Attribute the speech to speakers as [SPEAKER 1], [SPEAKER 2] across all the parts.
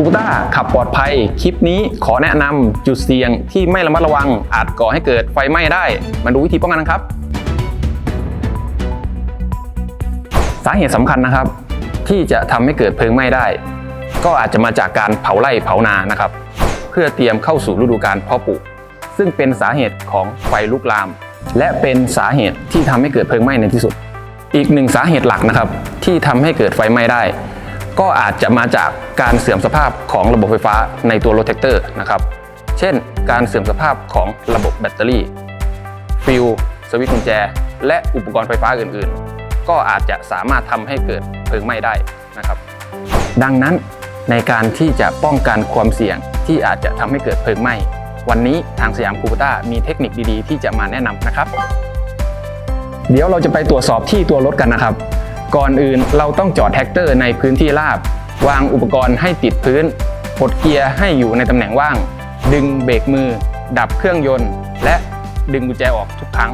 [SPEAKER 1] คูต้าขับปลอดภัย คลิปนี้ขอแนะนำจุดเสี่ยงที่ไม่ระมัดระวัง อาจก่อให้เกิดไฟไหม้ได้ มาดูวิธีป้องกันกันครับ สาเหตุสำคัญนะครับ ที่จะทำให้เกิดเพลิงไหม้ได้ ก็อาจจะมาจากการเผาไร่เผานานะครับ เพื่อเตรียมเข้าสู่ฤดูการเพาะปลูกซึ่งเป็นสาเหตุของไฟลุกลาม และเป็นสาเหตุที่ทำให้เกิดเพลิงไหม้ในที่สุด อีกหนึ่งสาเหตุหลักนะครับ ที่ทำให้เกิดไฟไหม้ได้ ก็อาจจะมาจากการเสื่อมสภาพของระบบไฟฟ้าในตัวรถแท็กเตอร์นะครับ เช่น การเสื่อมสภาพของระบบแบตเตอรี่ ฟิวสวิตช์กุญแจ และอุปกรณ์ไฟฟ้าอื่นๆ ก็อาจจะสามารถทำให้เกิดเพลิงไหม้ได้นะครับ ดังนั้นในการที่จะป้องกันความเสี่ยงที่อาจจะทำให้เกิดเพลิงไหม้ วันนี้ทางสยามคูปต้ามีเทคนิคดีๆ ที่จะมาแนะนำนะครับ เดี๋ยวเราจะไปตรวจสอบที่ตัวรถกันนะครับ ก่อนอื่นเราต้องจอดแท็กเตอร์ในพื้นที่ราบ วางอุปกรณ์ให้ติดพื้นปลดเกียร์ให้อยู่ในตำแหน่งว่าง ดึงเบรกมือ ดับเครื่องยนต์ และดึงกุญแจออกทุกครั้ง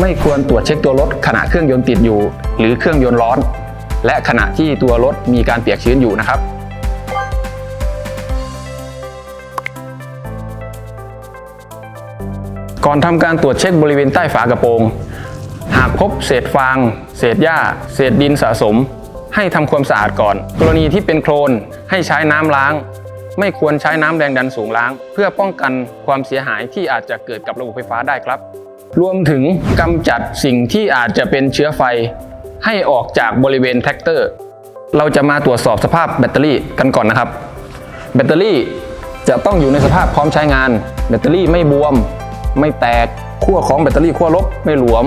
[SPEAKER 1] ไม่ควรตรวจเช็คตัวรถขณะเครื่องยนต์ติดอยู่ หรือเครื่องยนต์ร้อน และขณะที่ตัวรถมีการเปียกชื้นอยู่นะครับก่อนทำการตรวจเช็คบริเวณใต้ฝากระโปรง หากพบเศษฟาง เศษหญ้า เศษดินสะสม ให้ทำความสะอาดก่อน กรณีที่เป็นโคลนให้ใช้น้ำล้าง ไม่ควรใช้น้ำแรงดันสูงล้าง เพื่อป้องกันความเสียหายที่อาจจะเกิดกับระบบไฟฟ้าได้ครับ รวมถึงกำจัดสิ่งที่อาจจะเป็นเชื้อไฟ ให้ออกจากบริเวณแท็กเตอร์ เราจะมาตรวจสอบสภาพแบตเตอรี่กันก่อนนะครับ แบตเตอรี่จะต้องอยู่ในสภาพพร้อมใช้งาน แบตเตอรี่ไม่บวม ไม่แตกขั้วของแบตเตอรี่ขั้วลบไม่หลวม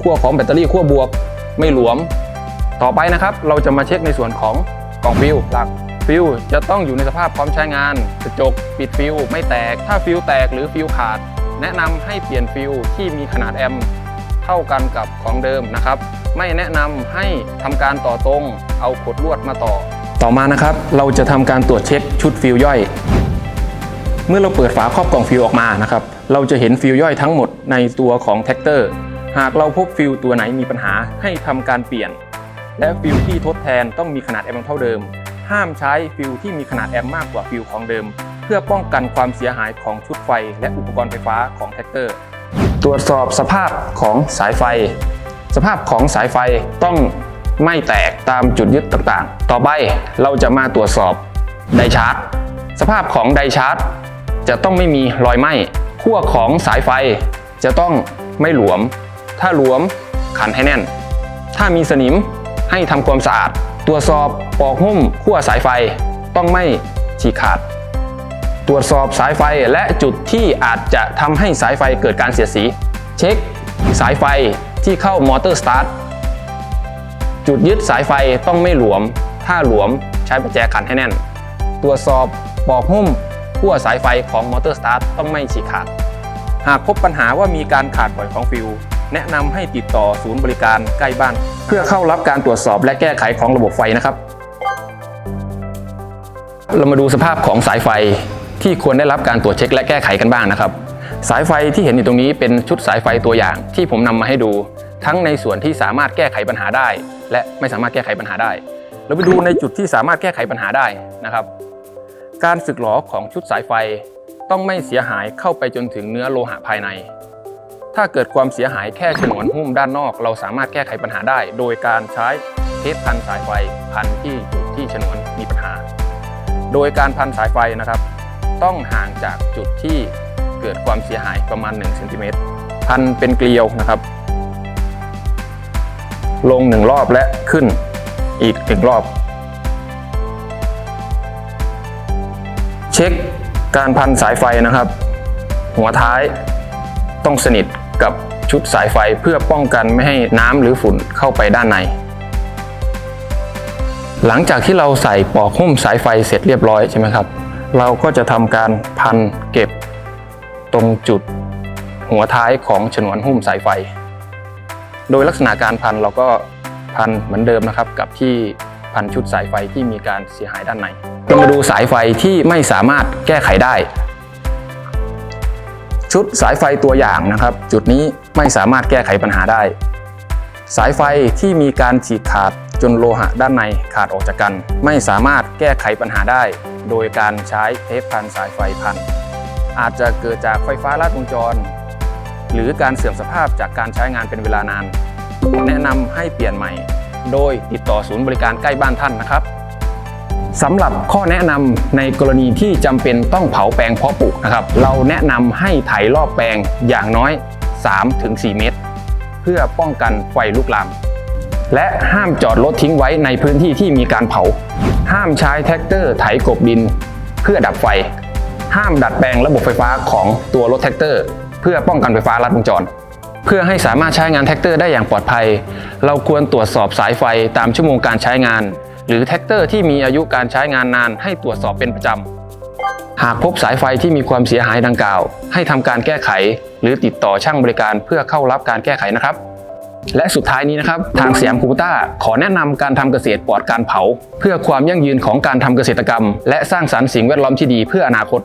[SPEAKER 1] ขั้วของแบตเตอรี่ขั้วบวกไม่หลวม ต่อไปนะครับ เราจะมาเช็คในส่วนของกล่องฟิวหลักฟิวจะต้องอยู่ในสภาพพร้อมใช้งานกระจกปิดฟิวไม่แตก ถ้าฟิวแตกหรือฟิวขาด แนะนำให้เปลี่ยนฟิวที่มีขนาดแอมป์เท่ากันกับของเดิมนะครับ ไม่แนะนำให้ทำการต่อตรงเอาขดลวดมาต่อ ต่อมานะครับ เราจะทำการตรวจเช็คชุดฟิวย่อย เมื่อเราเปิดฝาครอบกล่องฟิวออกมานะครับ เราจะเห็นฟิวย่อยทั้งหมดในตัวของแท็กเตอร์ หากเราพบฟิวตัวไหนมีปัญหาให้ทำการเปลี่ยน และฟิวที่ทดแทนต้องมีขนาดแอมป์เท่าเดิม ห้ามใช้ฟิวที่มีขนาดแอมป์มากกว่าฟิวของเดิม เพื่อป้องกันความเสียหายของชุดไฟ และอุปกรณ์ไฟฟ้าของแท็กเตอร์ ตรวจสอบสภาพของสายไฟ สภาพของสายไฟต้องไม่แตกตามจุดยึดต่างๆ ต่อไปเราจะมาตรวจสอบไดชาร์จ สภาพของไดชาร์จ จะต้องไม่มีรอยไหม้ขั้วของสายไฟจะต้องไม่หลวม ถ้าหลวมขันให้แน่น ถ้ามีสนิมให้ทำความสะอาด ตรวจสอบปอกหุ้มขั้วสายไฟต้องไม่ฉีกขาด ตรวจสอบสายไฟและจุดที่อาจจะทำให้สายไฟเกิดการเสียสี เช็คสายไฟที่เข้ามอเตอร์สตาร์ทจุดยึดสายไฟต้องไม่หลวม ถ้าหลวมใช้ประแจขันให้แน่น ตรวจสอบปอกหุ้มขั้วสายไฟของมอเตอร์สตาร์ทต้องไม่ฉีกขาด หากพบปัญหาว่ามีการขาดบ่อยของฟิว แนะนำให้ติดต่อศูนย์บริการใกล้บ้าน เพื่อเข้ารับการตรวจสอบและแก้ไขของระบบไฟนะครับ เรามาดูสภาพของสายไฟที่ควรได้รับการตรวจเช็คและแก้ไขกันบ้างนะครับ สายไฟที่เห็นอยู่ตรงนี้เป็นชุดสายไฟตัวอย่างที่ผมนำมาให้ดู ทั้งในส่วนที่สามารถแก้ไขปัญหาได้ และไม่สามารถแก้ไขปัญหาได้ เราไปดูในจุดที่สามารถแก้ไขปัญหาได้นะครับ การสึกหรอของชุดสายไฟต้องไม่เสียหายเข้าไปจนถึงเนื้อโลหะภายใน ถ้าเกิดความเสียหายแค่ฉนวนหุ้มด้านนอก เราสามารถแก้ไขปัญหาได้ โดยการใช้เทปพันสายไฟพันที่จุดที่ฉนวนมีปัญหา โดยการพันสายไฟนะครับ ต้องห่างจากจุดที่เกิดความเสียหายประมาณ1เซนติเมตรพันเป็นเกลียวนะครับ ลงหนึ่งรอบและขึ้นอีกหนึ่งรอบ เช็คการพันสายไฟนะครับ หัวท้ายต้องสนิท กับชุดสายไฟเพื่อป้องกันไม่ให้น้ำหรือฝุ่นเข้าไปด้านใน หลังจากที่เราใส่ปอกหุ้มสายไฟเสร็จเรียบร้อยใช่ไหมครับ เราก็จะทำการพันเก็บตรงจุดหัวท้ายของฉนวนหุ้มสายไฟ โดยลักษณะการพันเราก็พันเหมือนเดิมนะครับ กับที่พันชุดสายไฟที่มีการเสียหายด้านในเรามาดูสายไฟที่ไม่สามารถแก้ไขได้ ชุดสายไฟตัวอย่างนะครับ จุดนี้ไม่สามารถแก้ไขปัญหาได้ สายไฟที่มีการฉีกขาดจนโลหะด้านในขาดออกจากกัน ไม่สามารถแก้ไขปัญหาได้ โดยการใช้เทปพันสายไฟพัน อาจจะเกิดจากไฟฟ้าลัดวงจร หรือการเสื่อมสภาพจากการใช้งานเป็นเวลานาน แนะนำให้เปลี่ยนใหม่ โดยติดต่อศูนย์บริการใกล้บ้านท่านนะครับ สำหรับข้อแนะนำในกรณีที่จำเป็นต้องเผาแปลงเพาะปลูกนะครับ เราแนะนำให้ไถรอบแปลงอย่างน้อย 3-4 เมตร เพื่อป้องกันไฟลุกลาม และห้ามจอดรถทิ้งไว้ในพื้นที่ที่มีการเผา ห้ามใช้แท็กเตอร์ไถกบดิน เพื่อดับไฟ ห้ามดัดแปลงระบบไฟฟ้าของตัวรถแท็กเตอร์ เพื่อป้องกันไฟฟ้าลัดวงจรเพื่อให้สามารถใช้งานแท็กเตอร์ได้อย่างปลอดภัย เราควรตรวจสอบสายไฟตามชั่วโมงการใช้งาน หรือแท็กเตอร์ที่มีอายุการใช้งานนานให้ตรวจสอบเป็นประจำ หากพบสายไฟที่มีความเสียหายดังกล่าว ให้ทำการแก้ไข หรือติดต่อช่างบริการเพื่อเข้ารับการแก้ไขนะครับ และสุดท้ายนี้นะครับ ทางสยามคูปต้าขอแนะนำการทำเกษตรปลอดการเผา เพื่อความยั่งยืนของการทำเกษตรกรรม และสร้างสรรค์สิ่งแวดล้อมที่ดีเพื่ออนาคต